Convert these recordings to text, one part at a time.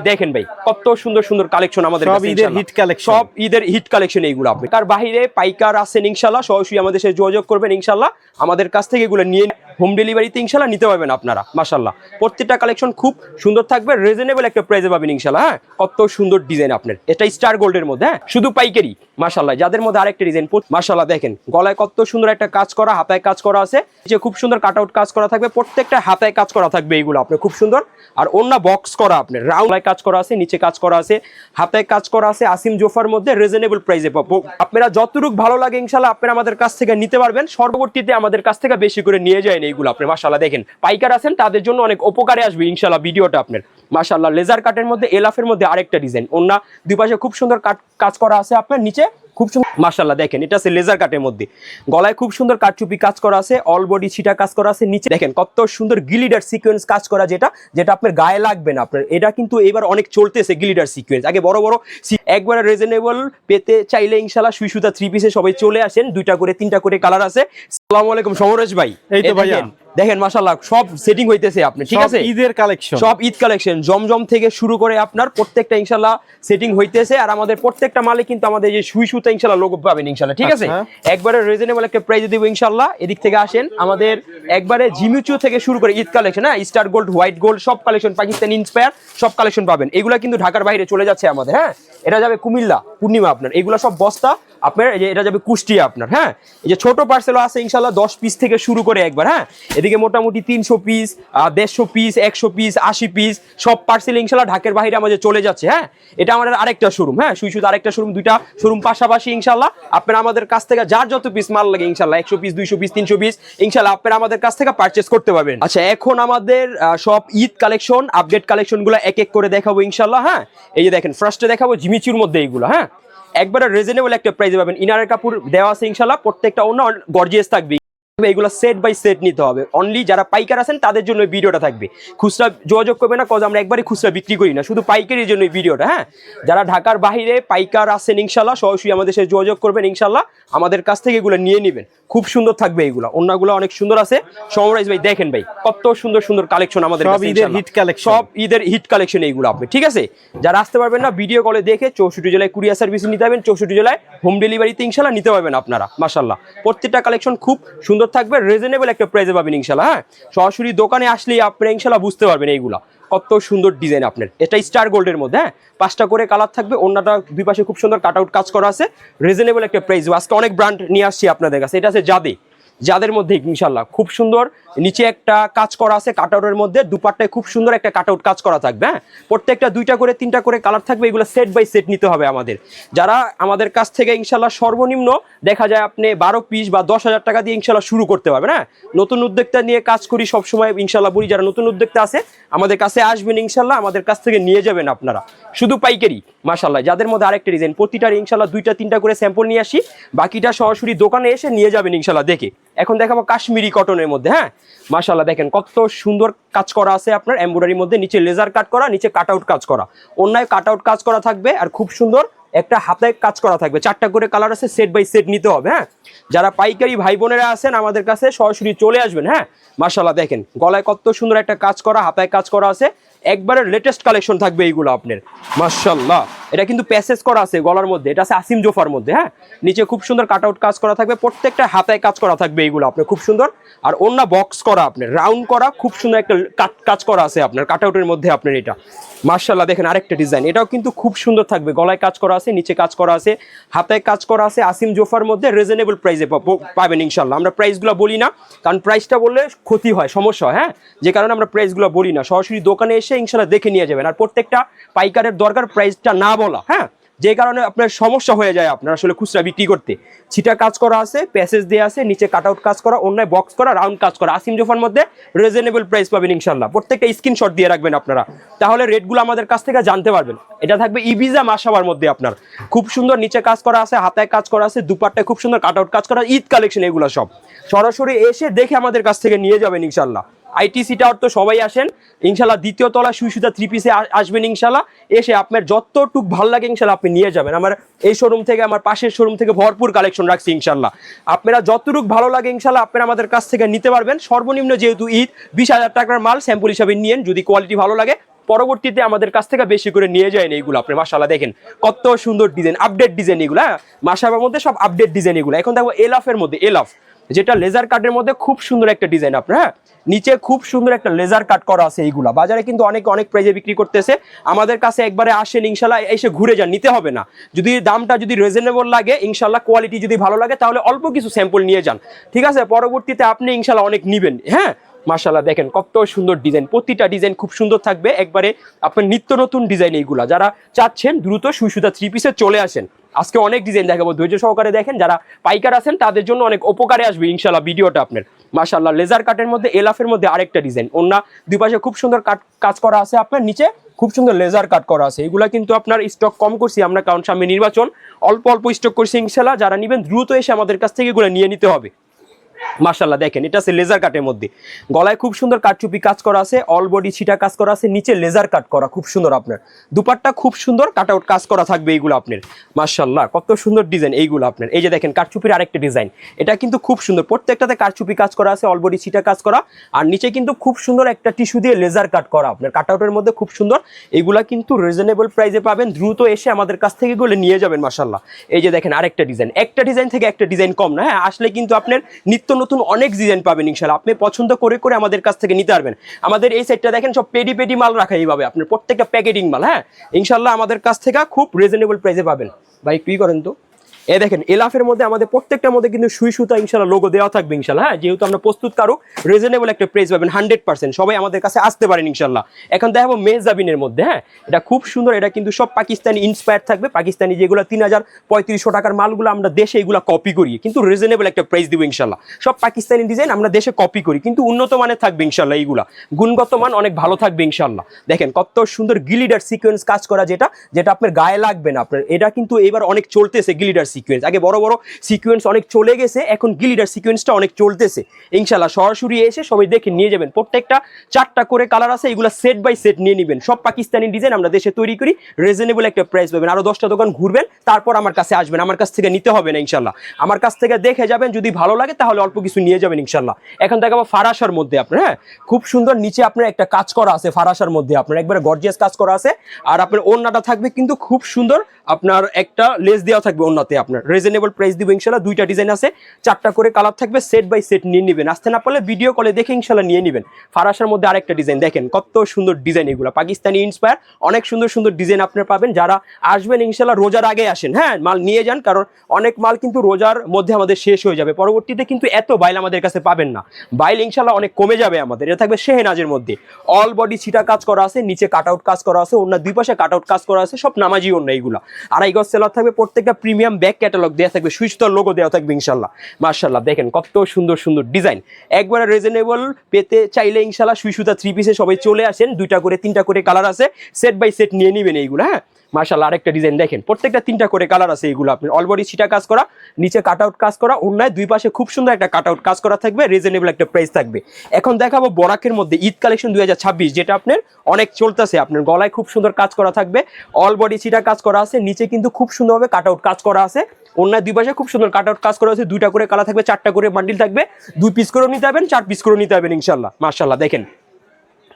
দেখেন ভাই কত সুন্দর সুন্দর কালেকশন আমাদের সব ঈদের হিট কালেকশন সব ঈদের হিট কালেকশন এইগুলো আপনি। তার বাইরে পাইকার আছেন ইনশাল্লাহ। সরাসরি আমাদের সাথে যোগাযোগ করবেন ইনশাল্লাহ। আমাদের কাছ থেকে এগুলো নিয়ে হোম ডেলিভারিতে ইনশাল্লাহ নিতে পারবেন আপনারা মাশাল্লাহ প্রত্যেকটা কালেকশন খুব সুন্দর থাকবে রিজনেবল একটা প্রাইসে পাবেন ইনশাল্লাহ হ্যাঁ? কত সুন্দর ডিজাইন আপনার। এটা স্টার গোল্ডের মধ্যে হ্যাঁ? শুধু পাইকারি মাশাল্লাহ যাদের মধ্যে আরেকটা ডিজাইন মাশাল্লাহ দেখেন, গলায় কত সুন্দর একটা কাজ করা, হাতায় কাজ করা আছে যে খুব সুন্দর কাট আউট কাজ করা থাকবে, প্রত্যেকটা হাতায় কাজ করা থাকবে এইগুলো আপনার, খুব সুন্দর। আর অন্য বক্স করা আপনার রাউন্ড কাজ করা আছে, নিচে কাজ করা আছে, হাতায় কাজ করা আছে, আসিম জোফার মধ্যে রিজনেবল প্রাইসে পাবো। আপনারা যতটুকু ভালো লাগে ইনশাল্লাহ আপনারা আমাদের কাছ থেকে নিতে পারবেন, সর্ববর্তীতে আমাদের কাছ থেকে বেশি করে নিয়ে যায় এইগুলো আপনি মাসাল্লাহ দেখেন। পাইকার আছেন, তাদের জন্য অনেক উপকারে আসবে ইনশাল্লাহ ভিডিওটা আপনার। মাসাল্লাহ লেজার কাটের মধ্যে, এলাফের মধ্যে আরেকটা ডিজাইন অন্য দুই পাশে খুব সুন্দর কাজ করা আছে আপনার, নিচে খুব সুন্দর মাশাল্লাহ দেখেন এটা আছে লেজার কাটের মধ্যে। গলায় খুব সুন্দর কাটচুপি কাজ করা আছে অল বডি ছিটা কাজ করা আছে নিচে দেখেন কত সুন্দর গিলিডার সিকোয়েন্স কাজ করা যেটা যেটা আপনার গায়ে লাগবে না আপনার। এটা কিন্তু এবার অনেক চলতেছে গিলিডার সিকোয়েন্স আগে বড় বড় একবারে রিজনেবল পেতে চাইলে ইনশাল্লাহ সুই সুতা থ্রি পিসে সবাই চলে আসেন দুইটা করে তিনটা করে কালার আছে। আসসালামু আলাইকুম সমরেশ ভাই। এই তো এ ভাইয়া। দেখেন, মাশাল্লাহ সব সেটিং হইতেছে আপনি ঠিক আছে? ঈদের কালেকশন সব ঈদ কালেকশন জমজম থেকে শুরু করে আপনার প্রত্যেকটা ইনশাল্লাহ সেটিং হইতেছে। আর আমাদের প্রত্যেকটা মালে কিন্তু আমাদের যে সুই সুতা ইনশাল্লাহ লোগো পাবেন ইনশাল্লাহ ঠিক আছে আচ্ছা। একবারে রিজনেবল একটা প্রাইস দিব ইনশাল্লাহ এদিক থেকে আসেন আমাদের একবারে জিমিচু থেকে শুরু করে ঈদ কালেকশন হ্যাঁ? স্টার গোল্ড হোয়াইট গোল্ড সব কালেকশন পাকিস্তান ইন্সপায়ার সব কালেকশন পাবেন। এগুলা কিন্তু ঢাকার বাইরে চলে যাচ্ছে আমাদের হ্যাঁ? এটা যাবে কুমিল্লা, পূর্ণিমা আপনার। এগুলা সব বস্তা, আপনার এই যে এটা যাবে কুষ্টিয়া আপনার হ্যাঁ? এই যে ছোট পার্সেলও আছে ইনশাল্লাহ দশ পিস থেকে শুরু করে একবার হ্যাঁ? এদিকে মোটামুটি তিনশো পিস দেড়শো পিস একশো পিস আশি পিস সব পার্সেল ইনশাল্লাহ ঢাকের বাইরে আমাদের চলে যাচ্ছে হ্যাঁ? এটা আমাদের আরেকটা শোরুম হ্যাঁ? সুই সুতো আরেকটা শোরুম দুইটা শোরুম পাশাপাশি ইনশাল্লাহ আপনারা আমাদের কাছ থেকে যার যত পিস মাল লাগে ইনশাল্লাহ একশো পিস দুইশো পিস তিনশো পিস ইনশাল্লাহ আপনারা আমাদের কাছ থেকে পারচেস করতে পারবেন। আচ্ছা এখন আমাদের সব ঈদ কালেকশন আপডেট কালেকশনগুলো এক এক করে দেখাবো ইনশাল্লাহ হ্যাঁ? এই যে দেখেন ফার্স্টে দেখাবো জিমিচুর মধ্যে এইগুলো হ্যাঁ? একবারে রিজনেবল একটা প্রাইসে পাবেন। ইনারের কাপড় দেওয়া আছে ইনশাল্লাহ প্রত্যেকটা অন্য গর্জিয়াস থাকবে। এগুলো সেট বাই সেট নিতে হবে। অনলি যারা পাইকার আছেন, তাদের জন্য ভিডিওটা থাকবে। খুচরা যোগাযোগ করবে না, কজ আমরা একবারই খুচরা বিক্রি করি না, শুধু পাইকারির জন্য ভিডিওটা হ্যাঁ? যারা ঢাকার বাইরে পাইকার আছেন ইনশাল্লাহ সরাসরি আমাদের সাথে যোগাযোগ করবেন ইনশাল্লাহ আমাদের কাছ থেকে এগুলো নিয়ে নেবেন। খুব সুন্দর থাকবে এগুলো অন্যগুলো অনেক সুন্দর আছে। সমরাইজ ভাই দেখেন ভাই কত সুন্দর সুন্দর কালেকশন আমাদের সব ঈদের hit collection। সব ঈদের হিট কালেকশন এইগুলো আপনি ঠিক আছে? যারা আসতে পারবেন না ভিডিও কলে দেখে চৌষট্টি জেলায় কুরিয়ার সার্ভিস নিতে পারবেন চৌষট্টি জেলায় হোম ডেলিভারিতে ইনশাল্লাহ নিতে পারবেন আপনারা মাশাল্লাহ প্রত্যেকটা কালেকশন খুব সুন্দর থাকবে রিজনেবল একটা প্রাইসে পাবেন ইনশাল্লাহ হ্যাঁ? সরাসরি দোকানে আসলেই আপনারা ইনশাল্লাহ বুঝতে পারবেন এইগুলা। কত সুন্দর ডিজাইন আপনার। এটা স্টার গোল্ডের মধ্যে হ্যাঁ? পাঁচটা করে কালার থাকবে, অন্যটা দুই পাশে খুব সুন্দর কাট আউট কাজ করা আছে। রিজনেবল একটা প্রাইস আজকে অনেক ব্র্যান্ড নিয়ে আসছি আপনাদের কাছে। এটা আছে জাদে। যাদের মধ্যে ইনশাল্লাহ খুব সুন্দর, নিচে একটা কাজ করা আছে কাটআউটের মধ্যে, দুপাট্টায় খুব সুন্দর একটা কাটআউট কাজ করা থাকবে হ্যাঁ? প্রত্যেকটা দুইটা করে, তিনটা করে কালার থাকবে, এগুলো সেট বাই সেট নিতে হবে আমাদের। যারা আমাদের কাছ থেকে ইনশাল্লাহ সর্বনিম্ন, দেখা যায় আপনি বারো পিস বা দশ হাজার টাকা দিয়ে ইনশাল্লাহ শুরু করতে পারবেন হ্যাঁ? নতুন উদ্যোক্তা নিয়ে কাজ করি সবসময় ইনশাল্লাহ বলি, যারা নতুন উদ্যোক্তা আছে, আমাদের কাছে আসবেন ইনশাল্লাহ আমাদের কাছ থেকে নিয়ে যাবেন আপনারা। শুধু পাইকারি মাশাল্লাহ যাদের মধ্যে আরেকটা ডিজাইন প্রতিটার ইনশাল্লাহ দুইটা, তিনটা করে স্যাম্পল নিয়ে আসি, বাকিটা সরাসরি দোকানে এসে নিয়ে যাবেন ইনশাল্লাহ দেখে। এখন দেখাবো কাশ্মীরি কটনের মধ্যে হ্যাঁ? মাশাল্লাহ দেখেন কত সুন্দর কাজ করা আছে আপনার এমব্রয়ডারির মধ্যে, নিচে লেজার কাট করা, নিচে কাট আউট কাজ করা। অন্যায় কাট আউট কাজ করা থাকবে আর খুব সুন্দর একটা হাতায় কাজ করা থাকবে। চারটা করে কালার আছে, সেট বাই সেট নিতে হবে হ্যাঁ? যারা পাইকারি ভাই বোনেরা আছেন, আমাদের কাছে সরাসরি চলে আসবেন হ্যাঁ? মাশাল্লাহ দেখেন, গলায় কত সুন্দর একটা কাজ করা, হাতায় কাজ করা আছে। একবারে লেটেস্ট কালেকশন থাকবে এইগুলো আপনার। মাশাল্লাহ এটা কিন্তু প্যাসেজ করা আছে গলার মধ্যে। এটা আছে আসিম জোফার মধ্যে হ্যাঁ? নিচে খুব সুন্দর কাট আউট কাজ করা থাকবে। প্রত্যেকটা হাতায় কাজ করা থাকবে এইগুলো আপনার, খুব সুন্দর। আর অন্য বক্স করা আপনার রাউন্ড করা, খুব সুন্দর একটা কাট- কাজ করা আছে আপনার কাট আউটের মধ্যে আপনার এটা। মার্শাল্লাহ দেখেন আরেকটা ডিজাইন এটাও কিন্তু খুব সুন্দর থাকবে। গলায় কাজ করা আছে, নিচে কাজ করা আছে, হাতায় কাজ করা আছে, আসিম জোফার মধ্যে রিজনেবল প্রাইসে পাবেন ইনশাল্লাহ আমরা প্রাইসগুলো বলি না, কারণ প্রাইসটা বললে ক্ষতি হয়, সমস্যা হ্যাঁ যে কারণে আমরা প্রাইসগুলো বলি না। সরাসরি দোকানে এসে ইনশাল্লাহ দেখে নিয়ে যাবেন। আর প্রত্যেকটা পাইকারের দরকার প্রাইসটা না বলা হ্যাঁ? যে কারণে আপনার সমস্যা হয়ে যায় আপনার আসলে খুচরা বিক্রি করতে। ছিটা কাজ করা আছে প্যাসেজ দেওয়া আছে, নিচে কাট আউট কাজ করা, অন্যায় বক্স করা রাউন্ড কাজ করা। আসিম জোফার মধ্যে রিজনেবল প্রাইস পাবেন ইনশাল্লাহ। প্রত্যেকটা স্ক্রিনশট দিয়ে রাখবেন আপনারা। তাহলে রেটগুলো আমাদের কাছ থেকে জানতে পারবেন। এটা থাকবে ইবিজা মাসাবার মধ্যে আপনার। খুব সুন্দর নিচে কাজ করা আছে, হাতায় কাজ করা আছে, দুপাট্টায় খুব সুন্দর কাট আউট কাজ করা, ঈদ কালেকশন এগুলো সব। সরাসরি এসে দেখে আমাদের কাছ থেকে নিয়ে যাবেন ইনশাল্লাহ। আইটিসি টাওয়ার তো সবাই আসেন। ইনশাল্লাহ দ্বিতীয় তলা সুই সুতা থ্রি পিসে আসবেন ইনশাল্লাহ। এসে আপনার যতটুক ভালো লাগে ইনশাল্লাহ আপনি নিয়ে যাবেন। আমার এই শোরুম থেকে, আমার পাশের শোরুম থেকে ভরপুর কালেকশন রাখছি ইনশাল্লাহ। আপনারা যতটুক ভালো লাগে ইনশাল্লাহ আপনারা আমাদের কাছ থেকে নিতে পারবেন। সর্বনিম্ন যেহেতু ঈদ, বিশ হাজার টাকার মাল স্যাম্পল হিসাবে নিয়েন। যদি কোয়ালিটি ভালো লাগে, পরবর্তীতে আমাদের কাছ থেকে বেশি করে নিয়ে যায় এইগুলো। আপনি মাসাল্লাহ দেখেন কত সুন্দর ডিজাইন আপডেট ডিজাইন এগুলো হ্যাঁ? মাসাবার মধ্যে সব আপডেট ডিজাইন এগুলো। এখন দেখো এলাফের মধ্যে এলাফ যেটা লেজার কাটের মধ্যে খুব সুন্দর একটা ডিজাইন আপনার হ্যাঁ? নিচে খুব সুন্দর একটা লেজার কাট করা আছে এইগুলা। বাজারে কিন্তু অনেক অনেক প্রাইজে বিক্রি করতেছে। আমাদের কাছে একবারে আসেন, ইনশাল্লাহ এসে ঘুরে যান, নিতে হবে না। যদি দামটা যদি রিজনেবল লাগে, ইনশাল্লাহ কোয়ালিটি যদি ভালো লাগে, তাহলে অল্প কিছু স্যাম্পল নিয়ে যান। ঠিক আছে? পরবর্তীতে আপনি ইনশাল্লাহ অনেক নিবেন হ্যাঁ? মার্শাল্লাহ দেখেন কত সুন্দর ডিজাইন প্রতিটা ডিজাইন খুব সুন্দর থাকবে। একবারে আপনার নিত্য নতুন ডিজাইন এইগুলা। যারা চাচ্ছেন, দ্রুত সুই সুতা থ্রি পিসে চলে আসেন। আজকে অনেক ডিজাইন দেখাবো। ধৈর্য সহকারে দেখেন, যারা পাইকার আছেন, তাদের জন্য অনেক উপকারে আসবে ইনশাল্লাহ ভিডিওটা আপনার। মাশাল্লাহ লেজার কাটের মধ্যে এলাফের মধ্যে আরেকটা ডিজাইন অন্য দুই পাশে খুব সুন্দর কাট কাজ করা আছে আপনার, নিচে খুব সুন্দর লেজার কাট করা আছে। এগুলা কিন্তু আপনার স্টক কম করছি আমরা, কারণ সামনে নির্বাচন, অল্প অল্প স্টক করছি ইনশাল্লাহ যারা নেবেন, দ্রুত এসে আমাদের কাছ থেকে এগুলো নিয়ে নিতে হবে। মার্শাল্লাহ দেখেন, এটা আছে লেজার কাটের মধ্যে। গলায় খুব সুন্দর কাটচুপি কাজ করা আছে অল বডি ছিটা কাজ করা আছে, নিচে লেজার কাট করা, খুব সুন্দর আপনার। দুপাট্টা খুব সুন্দর কাট আউট কাজ করা থাকবে এইগুলো আপনার। মার্শাল্লাহ কত সুন্দর ডিজাইন এইগুলো আপনার। এই যে দেখেন, কাটচুপির আরেকটা ডিজাইন এটা কিন্তু খুব সুন্দর, প্রত্যেকটাতে কাটচুপি কাজ করা আছে অল বডি ছিটা কাজ করা। আর নিচে কিন্তু খুব সুন্দর একটা টিস্যু দিয়ে লেজার কাট করা আপনার। কাট আউটের মধ্যে খুব সুন্দর। এইগুলা কিন্তু রিজনেবল প্রাইসে পাবেন, দ্রুত এসে আমাদের কাছ থেকে এগুলো নিয়ে যাবেন মার্শাল্লাহ এই যে দেখেন, আরেকটা ডিজাইন একটা ডিজাইন থেকে একটা ডিজাইন কম না হ্যাঁ আসলে কিন্তু আপনার নিত্য নতুন অনেক ডিজাইন পাবেন ইনশাল্লাহ আপনি পছন্দ করে করে আমাদের কাছ থেকে নিতে পারবেন। আমাদের এই সেটটা দেখেন, সব পেডি পেডি মাল রাখা এইভাবে, আপনার প্রত্যেকটা প্যাকেটিং মাল হ্যাঁ? ইনশাল্লাহ আমাদের কাছ থেকে খুব রিজনেবল প্রাইসে পাবেন। ভাই, কী করেন তো? এ দেখেন, এলাফের মধ্যে আমাদের প্রত্যেকটার মধ্যে কিন্তু সুই সুতা ইনশাল্লাহ লোগো দেওয়া থাকবে ইনশাল্লাহ হ্যাঁ? যেহেতু আমরা প্রস্তুত কারও রিজনেবল একটা প্রাইস পাবেন হান্ড্রেড পার্সেন্ট সবাই আমাদের কাছে আসতে পারেন ইনশাল্লাহ। এখন দেখাবো মেজাবিনের মধ্যে হ্যাঁ? এটা খুব সুন্দর, এটা কিন্তু সব পাকিস্তানি ইন্সপায়ার থাকবে। পাকিস্তানি যেগুলো তিন হাজার পঁয়ত্রিশশো টাকার মালগুলো আমরা দেশে এগুলো কপি করি, কিন্তু রিজনেবল একটা প্রাইস দিব ইনশাল্লাহ। সব পাকিস্তানি ডিজাইন আমরা দেশে কপি করি, কিন্তু উন্নত মানের থাকবে ইনশাল্লাহ এইগুলা। গুণগত মান অনেক ভালো থাকবে ইনশাল্লাহ। দেখেন, কত সুন্দর গিলিডার সিকোয়েন্স কাজ করা যেটা যেটা আপনার গায়ে লাগবে না। আপনার, এটা কিন্তু এবার অনেক চলতেছে গিলিডার সিকোয়েন্স আগে বড় বড় সিকোয়েন্স অনেক চলে গেছে, এখন গিলিডার সিকোয়েন্সটা অনেক চলতেছে। ইনশাল্লাহ সরাসরি এসে সবাই দেখে নিয়ে যাবেন। প্রত্যেকটা চারটা করে কালার আছে, এগুলো সেট বাই সেট নিয়ে নেবেন। সব পাকিস্তানি ডিজাইন আমরা দেশে তৈরি করি রিজনেবল একটা প্রাইস পাবেন। আরও দশটা দোকান ঘুরবেন, তারপর আমার কাছে আসবেন। আমার কাছ থেকে নিতে হবে না ইনশাল্লাহ। আমার কাছ থেকে দেখে যাবেন, যদি ভালো লাগে তাহলে অল্প কিছু নিয়ে যাবেন ইনশাল্লাহ। এখন দেখাবো ফারাসার মধ্যে আপনার হ্যাঁ? খুব সুন্দর নিচে আপনার একটা কাজ করা আছে ফারাসার মধ্যে। আপনার একবারে গর্জিয়াস কাজ করা আছে। আর আপনার ওড়নাটা থাকবে কিন্তু খুব সুন্দর আপনার একটা লেস দেওয়া থাকবে ওড়নাতে আপনার। রিজনেবল প্রাইস দিব ইনশাল্লাহ। দুইটা ডিজাইন আছে, চারটা করে কালার থাকবে সেট বাই সেট নিয়ে নেবেন। আসতে না পারলে ভিডিও কলে দেখে ইনশাল্লাহ নিয়ে নেবেন। ফারাসার মধ্যে আরেকটা ডিজাইন দেখেন কত সুন্দর ডিজাইন এগুলো। পাকিস্তানি ইন্সপায়ার অনেক সুন্দর সুন্দর ডিজাইন আপনার পাবেন। যারা আসবেন ইনশাল্লাহ, রোজার আগে আসেন। হ্যাঁ মাল নিয়ে যান, কারণ অনেক মাল কিন্তু রোজার মধ্যে আমাদের শেষ হয়ে যাবে। পরবর্তীতে কিন্তু এত বাইল আমাদের কাছে পাবেন না। বাইল ইনশাল্লাহ অনেক কমে যাবে আমাদের। এটা থাকবে শেহেনাজের মধ্যে। অল বডি ছিটা কাজ করা আছে, নিচে কাট আউট কাজ করা আছে অন্য দুই পাশে কাট আউট কাজ করা আছে, সব নামাজি অন্য এইগুলো আড়াই গজ সেলার থাকবে, প্রত্যেকটা প্রিমিয়াম ব্যাক ক্যাটালগ দেওয়া থাকবে সুইচতর লোগো দেওয়া থাকবে ইনশাল্লাহ। মার্শাল্লাহ দেখেন কত সুন্দর সুন্দর ডিজাইন একবার রিজনেবল পেতে চাইলে ইনশাল্লাহ সুইসুতা থ্রি পিসে সবাই চলে আসেন, দুইটা করে, তিনটা করে কালার আছে সেট বাই সেট নিয়ে নেবেন এইগুলো হ্যাঁ? মার্শাল্লাহ আরেকটা ডিজাইন দেখেন। প্রত্যেকটা তিনটা করে কালার আছে এইগুলো আপনার। অলবডি ছিটা কাজ করা, নিচে কাট আউট কাজ করা অন্যায় দুই পাশে খুব সুন্দর একটা কাট আউট কাজ করা থাকবে রিজনেবল একটা প্রাইস থাকবে। এখন দেখাবো বরাকের মধ্যে ঈদ কালেকশন দুই হাজার ছাব্বিশ, যেটা আপনার অনেক চলতেছে। আপনার গলায় খুব সুন্দর কাজ করা থাকবে। অল বডি ছিটা কাজ করা আছে, নিচে কিন্তু খুব সুন্দরভাবে কাট আউট কাজ করা আছে। অন্য দুই পাশে খুব সুন্দর কাট আউট কাজ করা আছে, দুইটা করে কালার থাকবে, চারটা করে বান্ডিল থাকবে। দুই পিস করেও নিতে হবেন চার পিস করেও নিতে হবেন ইনশাল্লাহ মার্শাল্লাহ দেখেন।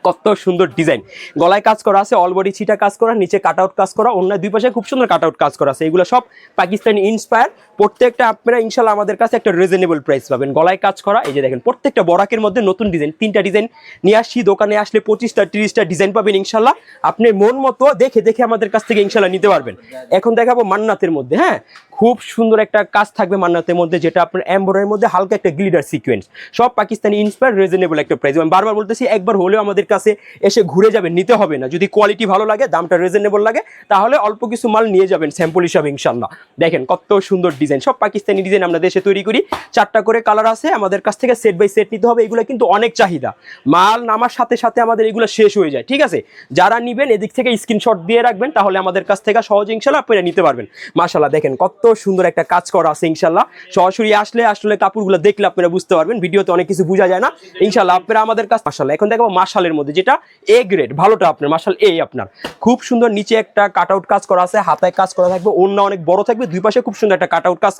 কত সুন্দর ডিজাইন। গলায় কাজ করা আছে অলবডি ছিটা কাজ করা, নিচে কাট আউট কাজ করা অন্য দুই পাশে খুব সুন্দর কাট আউট কাজ করা আছে। এগুলো সব পাকিস্তানি ইন্সপায়ার প্রত্যেকটা আপনারা ইনশাল্লাহ আমাদের কাছে একটা রিজনেবল প্রাইস পাবেন। গলায় কাজ করা, এই যে দেখেন, প্রত্যেকটা বরাকের মধ্যে নতুন ডিজাইন, তিনটা ডিজাইন নিয়ে আসছি। দোকানে আসলে পঁচিশটা, তিরিশটা ডিজাইন পাবেন ইনশাল্লাহ। আপনি মন মতো দেখে দেখে আমাদের কাছ থেকে ইনশাল্লাহ নিতে পারবেন। এখন দেখাবো মান্নাতের মধ্যে হ্যাঁ? খুব সুন্দর একটা কাজ থাকবে মান্নাতের মধ্যে, যেটা আপনার এম্বরের মধ্যে হালকা একটা গ্লিডার সিকোয়েন্স সব পাকিস্তানি ইন্সপায়ার রিজনেবল একটা প্রাইস আমি বারবার বলতেছি, একবার হলেও আমাদের কাছে এসে ঘুরে যাবেন, নিতে হবে না। যদি কোয়ালিটি ভালো লাগে, দামটা রিজনেবল লাগে, তাহলে অল্প কিছু মাল নিয়ে যাবেন স্যাম্পল হিসাবে ইনশাল্লাহ দেখেন কত সুন্দর ডিজাইন সব পাকিস্তানি ডিজাইন আমরা দেশে তৈরি করি। চারটা করে কালার আছে, আমাদের কাছ থেকে সেট বাই সেট নিতে হবে। এগুলো কিন্তু অনেক চাহিদা। মাল নামার সাথে সাথে আমাদের এগুলো শেষ হয়ে যায়, ঠিক আছে? যারা নিবেন, এদিক থেকে স্ক্রিনশট দিয়ে রাখবেন, তাহলে আমাদের কাছ থেকে সহজে ইনশাল্লাহ আপনারা নিতে পারবেন। মাশাল্লাহ দেখেন কত সুন্দর একটা কাজ করা আছে, ইনশাল্লাহ। সরাসরি আসলে আসলে কাপড়গুলো দেখলে আপনারা বুঝতে পারবেন, ভিডিওতে অনেক কিছু বোঝা যায় না। ইনশাল্লাহ আপনারা আমাদের কাছে মাসাল্লাহ এখন দেখাবো মাসালের মধ্যে, যেটা এ গ্রেড ভালোটা আপনার মাসাল এ আপনার। খুব সুন্দর নিচে একটা কাট আউট কাজ করা আছে, হাতায় কাজ করা থাকবে অন্য অনেক বড় থাকবে, দুই পাশে খুব সুন্দর একটা কাট আউট কাজ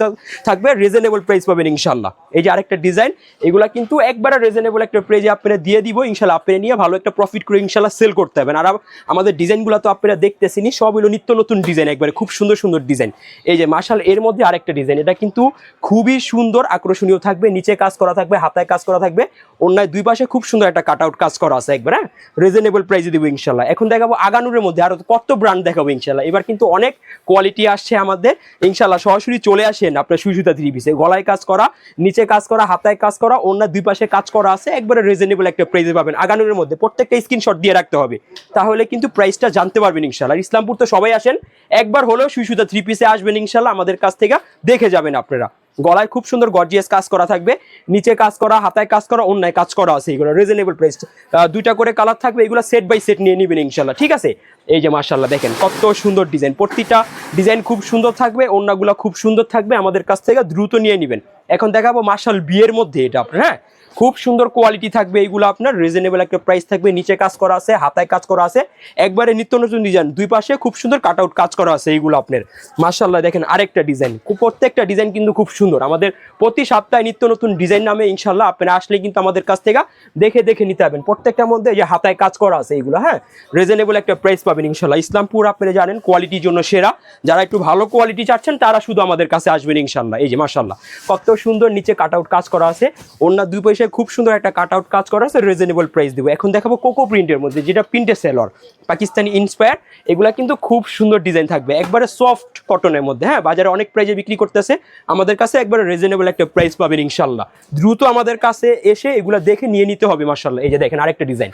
থাকবে রিজনেবল প্রাইস পাবেন, ইনশাল্লাহ। এই যে আরেকটা ডিজাইন এগুলা কিন্তু একবারে রিজনেবল একটা প্রাইজে আপনারা দিয়ে দিব, ইনশাল্লাহ আপনারা নিয়ে ভালো একটা প্রফিট করে ইনশাল্লাহ সেল করতে হবেন আর আমাদের ডিজাইনগুলো তো আপনারা দেখতেছেনি সব হলো নিত্য নতুন ডিজাইন একবারে খুব সুন্দর সুন্দর ডিজাইন এই যে মার্শাল এর মধ্যে আরেকটা ডিজাইন এটা কিন্তু খুবই সুন্দর, আকর্ষণীয় থাকবে, নিচে কাজ করা থাকবে, হাতায় কাজ করা থাকবে, অন্যায় দুই পাশে খুব সুন্দর একটা কাট আউট কাজ করা আছে একবার হ্যাঁ? রিজনেবল প্রাইসে দিব ইনশাল্লাহ এখন দেখাবো আগানুরের মধ্যে আরও কত ব্র্যান্ড দেখাবো ইনশাল্লাহ এবার কিন্তু অনেক কোয়ালিটি আসছে আমাদের। ইনশাল্লাহ সরাসরি চলে আসেন আপনার সুইসুতা থ্রি পিসে। গলায় কাজ করা, নিচে কাজ করা, হাতায় কাজ করা অন্য দুই পাশে কাজ করা আছে, একবারে রিজনেবল একটা প্রাইসে পাবেন। আগানুরের মধ্যে প্রত্যেকটা স্ক্রিনশট দিয়ে রাখতে হবে। তাহলে কিন্তু প্রাইসটা জানতে পারবেন ইনশাল্লাহ ইসলামপুর তো সবাই আসেন। একবার হলেও সুইসুতা থ্রি পিসে আসবেন ইনশাল্লাহ আমাদের কাছ থেকে দেখে যাবেন আপনারা। গলায় খুব সুন্দর গর্জিয়াস কাজ করা থাকবে, নিচে কাজ করা, হাতায় কাজ করা, অন্যায় কাজ করা আছে এগুলো রিজনেবল প্রাইস দুইটা করে কালার থাকবে, এগুলো সেট বাই সেট নিয়ে নেবেন ইনশাল্লাহ ঠিক আছে? এই যে মার্শাল্লাহ দেখেন কত সুন্দর ডিজাইন প্রতিটা ডিজাইন খুব সুন্দর থাকবে, অন্যগুলো খুব সুন্দর থাকবে, আমাদের কাছ থেকে দ্রুত নিয়ে নেবেন। এখন দেখাবো মার্শাল বিয়ের মধ্যে এটা আপনার হ্যাঁ? খুব সুন্দর কোয়ালিটি থাকবে, এইগুলো আপনার রিজনেবল একটা প্রাইস থাকবে, নিচে কাজ করা আছে, হাতায় কাজ করা আছে, একবারে নিত্য নতুন ডিজাইন দুই পাশে খুব সুন্দর কাট আউট কাজ করা আছে এইগুলো আপনার। মার্শাল্লাহ দেখেন আরেকটা ডিজাইন প্রত্যেকটা ডিজাইন কিন্তু খুব সুন্দর, আমাদের প্রতি সপ্তাহে নিত্য নতুন ডিজাইন নামে ইনশাল্লাহ আপনারা আসলে কিন্তু আমাদের কাছ থেকে দেখে দেখে নিতে পারবেন। প্রত্যেকটার মধ্যে যে হাতায় কাজ করা আছে এইগুলো হ্যাঁ? রিজনেবল একটা প্রাইস পাবেন ইনশাল্লাহ ইসলামপুর আপনারা জানেন কোয়ালিটির জন্য সেরা, যারা একটু ভালো কোয়ালিটি চাচ্ছেন, তারা শুধু আমাদের কাছে আসবেন ইনশাল্লাহ এই যে মার্শাল্লাহ কত সুন্দর নিচে কাট আউট কাজ করা আছে, অন্য দুই পয়সায় খুব সুন্দর একটা কাট আউট কাজ করা আছে রিজনেবল প্রাইস দেবো। এখন দেখাবো কোকো প্রিন্টের মধ্যে, যেটা প্রিন্টের সেলর পাকিস্তানি ইন্সপায়ার এগুলা কিন্তু খুব সুন্দর ডিজাইন থাকবে। একবারে সফট কটনের মধ্যে হ্যাঁ বাজারে অনেক প্রাইজে বিক্রি করতেছে। আমাদের কাছে একবারে রিজনেবল একটা প্রাইস পাবেন ইনশাল্লাহ দ্রুত আমাদের কাছে এসে এগুলা দেখে নিয়ে নিতে হবে মার্শাল্লাহ এই যে দেখেন, আরেকটা ডিজাইন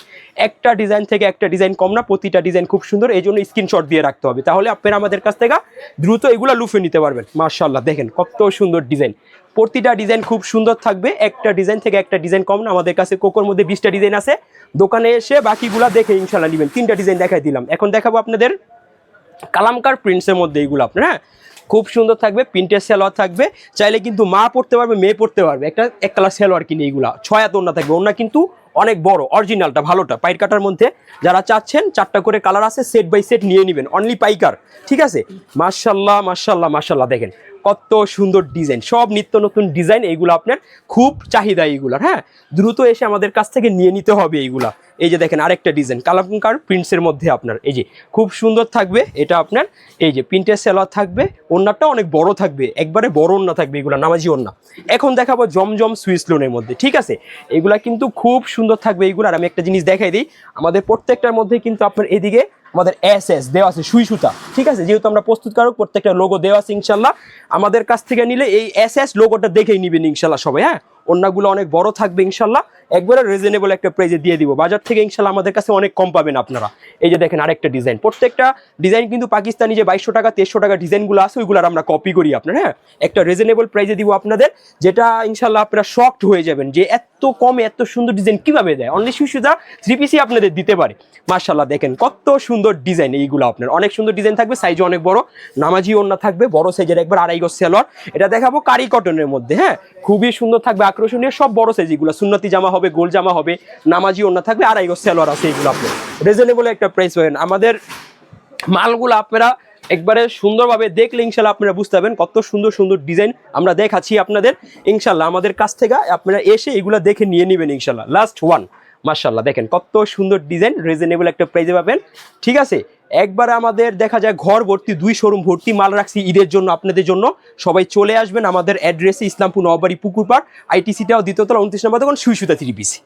একটা ডিজাইন থেকে একটা ডিজাইন কম না, প্রতিটা ডিজাইন খুব সুন্দর এই জন্য স্ক্রিনশট দিয়ে রাখতে হবে। তাহলে আপনারা আমাদের কাছ থেকে দ্রুত এগুলা লুফে নিতে পারবেন মার্শাল্লাহ দেখেন, কত সুন্দর ডিজাইন প্রতিটা ডিজাইন খুব সুন্দর থাকবে। একটা ডিজাইন থেকে একটা ডিজাইন কম না। আমাদের কাছে কোকোর মধ্যে বিশটা ডিজাইন আছে। দোকানে এসে বাকিগুলা দেখে ইনশাল্লাহ নেবেন। তিনটা ডিজাইন দেখাই দিলাম। এখন দেখাবো আপনাদের কালামকার প্রিন্টসের মধ্যে এইগুলো আপনার হ্যাঁ? খুব সুন্দর থাকবে। প্রিন্টের সেলোয়ার থাকবে। চাইলে কিন্তু মা পড়তে পারবে, মেয়ে পড়তে পারবে। একটা এক কালার সেলোয়ার কিনে এইগুলা। ছয় হাত ওন্না থাকবে। ওন্না কিন্তু অনেক বড় অরিজিনালটা ভালোটা। পাইট কাটার মধ্যে যারা চাচ্ছেন, চারটা করে কালার আছে সেট বাই সেট নিয়ে নেবেন। অনলি পাইকার। ঠিক আছে? মার্শাল্লাহ মার্শাল্লাহ মার্শাল্লাহ দেখেন কত সুন্দর ডিজাইন। সব নিত্য নতুন ডিজাইন এইগুলো আপনার খুব চাহিদা এইগুলার হ্যাঁ? দ্রুত এসে আমাদের কাছ থেকে নিয়ে নিতে হবে এইগুলা এই যে দেখেন আরেকটা ডিজাইন কালামকার প্রিন্টসের মধ্যে আপনার, এই যে খুব সুন্দর থাকবে, এটা আপনার, এই যে প্রিন্টের সেলার থাকবে ওন্নাটা অনেক বড় থাকবে, একবারে বড় ওন্না থাকবে এগুলো, নামাজি ওন্না। এখন দেখাবো জমজম সুইস লোনের মধ্যে, ঠিক আছে? এগুলা কিন্তু খুব সুন্দর থাকবে এইগুলো আর আমি একটা জিনিস দেখাই দিই, আমাদের প্রত্যেকটার মধ্যে কিন্তু আপনার এদিকে আমাদের এস এস দেওয়া আছে সুই সুতা। ঠিক আছে? যেহেতু আমরা প্রস্তুতকারক, প্রত্যেকটা লোগো দেওয়া আছে ইনশাল্লাহ। আমাদের কাছ থেকে নিলে এই এস এস লোগোটা দেখেই নিবেন ইনশাল্লাহ সবাই হ্যাঁ? অন্যগুলো অনেক বড় থাকবে ইনশাল্লাহ। একবারে রিজনেবল একটা প্রাইজে দিয়ে দিব। বাজার থেকে ইনশাল্লাহ আমাদের কাছে অনেক কম পাবেন আপনারা। এই যে দেখেন আরেকটা ডিজাইন প্রত্যেকটা ডিজাইন কিন্তু পাকিস্তানি যে বাইশশো টাকা, তেইশশো টাকা ডিজাইনগুলো আছে ওইগুলো আমরা কপি করি আপনার হ্যাঁ? একটা রিজনেবল প্রাইজে দিব আপনাদের, যেটা ইনশাল্লাহ আপনারা শকড হয়ে যাবেন যে এত কমে এত সুন্দর ডিজাইন কীভাবে দেয়? অনলি সুসুদা থ্রি পিসি আপনাদের দিতে পারে। মার্শাল্লাহ দেখেন কত সুন্দর ডিজাইন এইগুলো আপনার। অনেক সুন্দর ডিজাইন থাকবে সাইজ অনেক বড় নামাজি ওন্না থাকবে, বড় সাইজের একবার আড়াই গজ সেলর এটা দেখাবো কারি কটনের মধ্যে হ্যাঁ? খুবই সুন্দর থাকবে আকর্ষণীয় সব বড় সাইজ এগুলো। সুন্নতি জামা হবে, গোল জামা হবে, নামাজি ওন্না থাকবে আড়াই গজ সেলর আছে এগুলো আপনার। রিজনেবল একটা প্রাইস পাবেন আমাদের মালগুলো আপনারা একবারে সুন্দরভাবে দেখলে ইনশাল্লাহ আপনারা বুঝতে পারবেন কত সুন্দর সুন্দর ডিজাইন আমরা দেখাচ্ছি আপনাদের। ইনশাল্লাহ আমাদের কাছ থেকে আপনারা এসে এগুলো দেখে নিয়ে নেবেন ইনশাল্লাহ। লাস্ট ওয়ান মার্শাল্লাহ দেখেন কত সুন্দর ডিজাইন রিজনেবল একটা প্রাইজে পাবেন। ঠিক আছে? একবার আমাদের দেখা যায় ঘর ভর্তি, দুই শোরুম ভর্তি, মাল রাখছি ঈদের জন্য, আপনাদের জন্য। সবাই চলে আসবেন আমাদের অ্যাড্রেসে ইসলামপুর নবাবাড়ি পুকুরপাড় আইটিসিটাও দ্বিতীয়তলা উনত্রিশ নম্বর তখন সুইসুতা থ্রি পিসি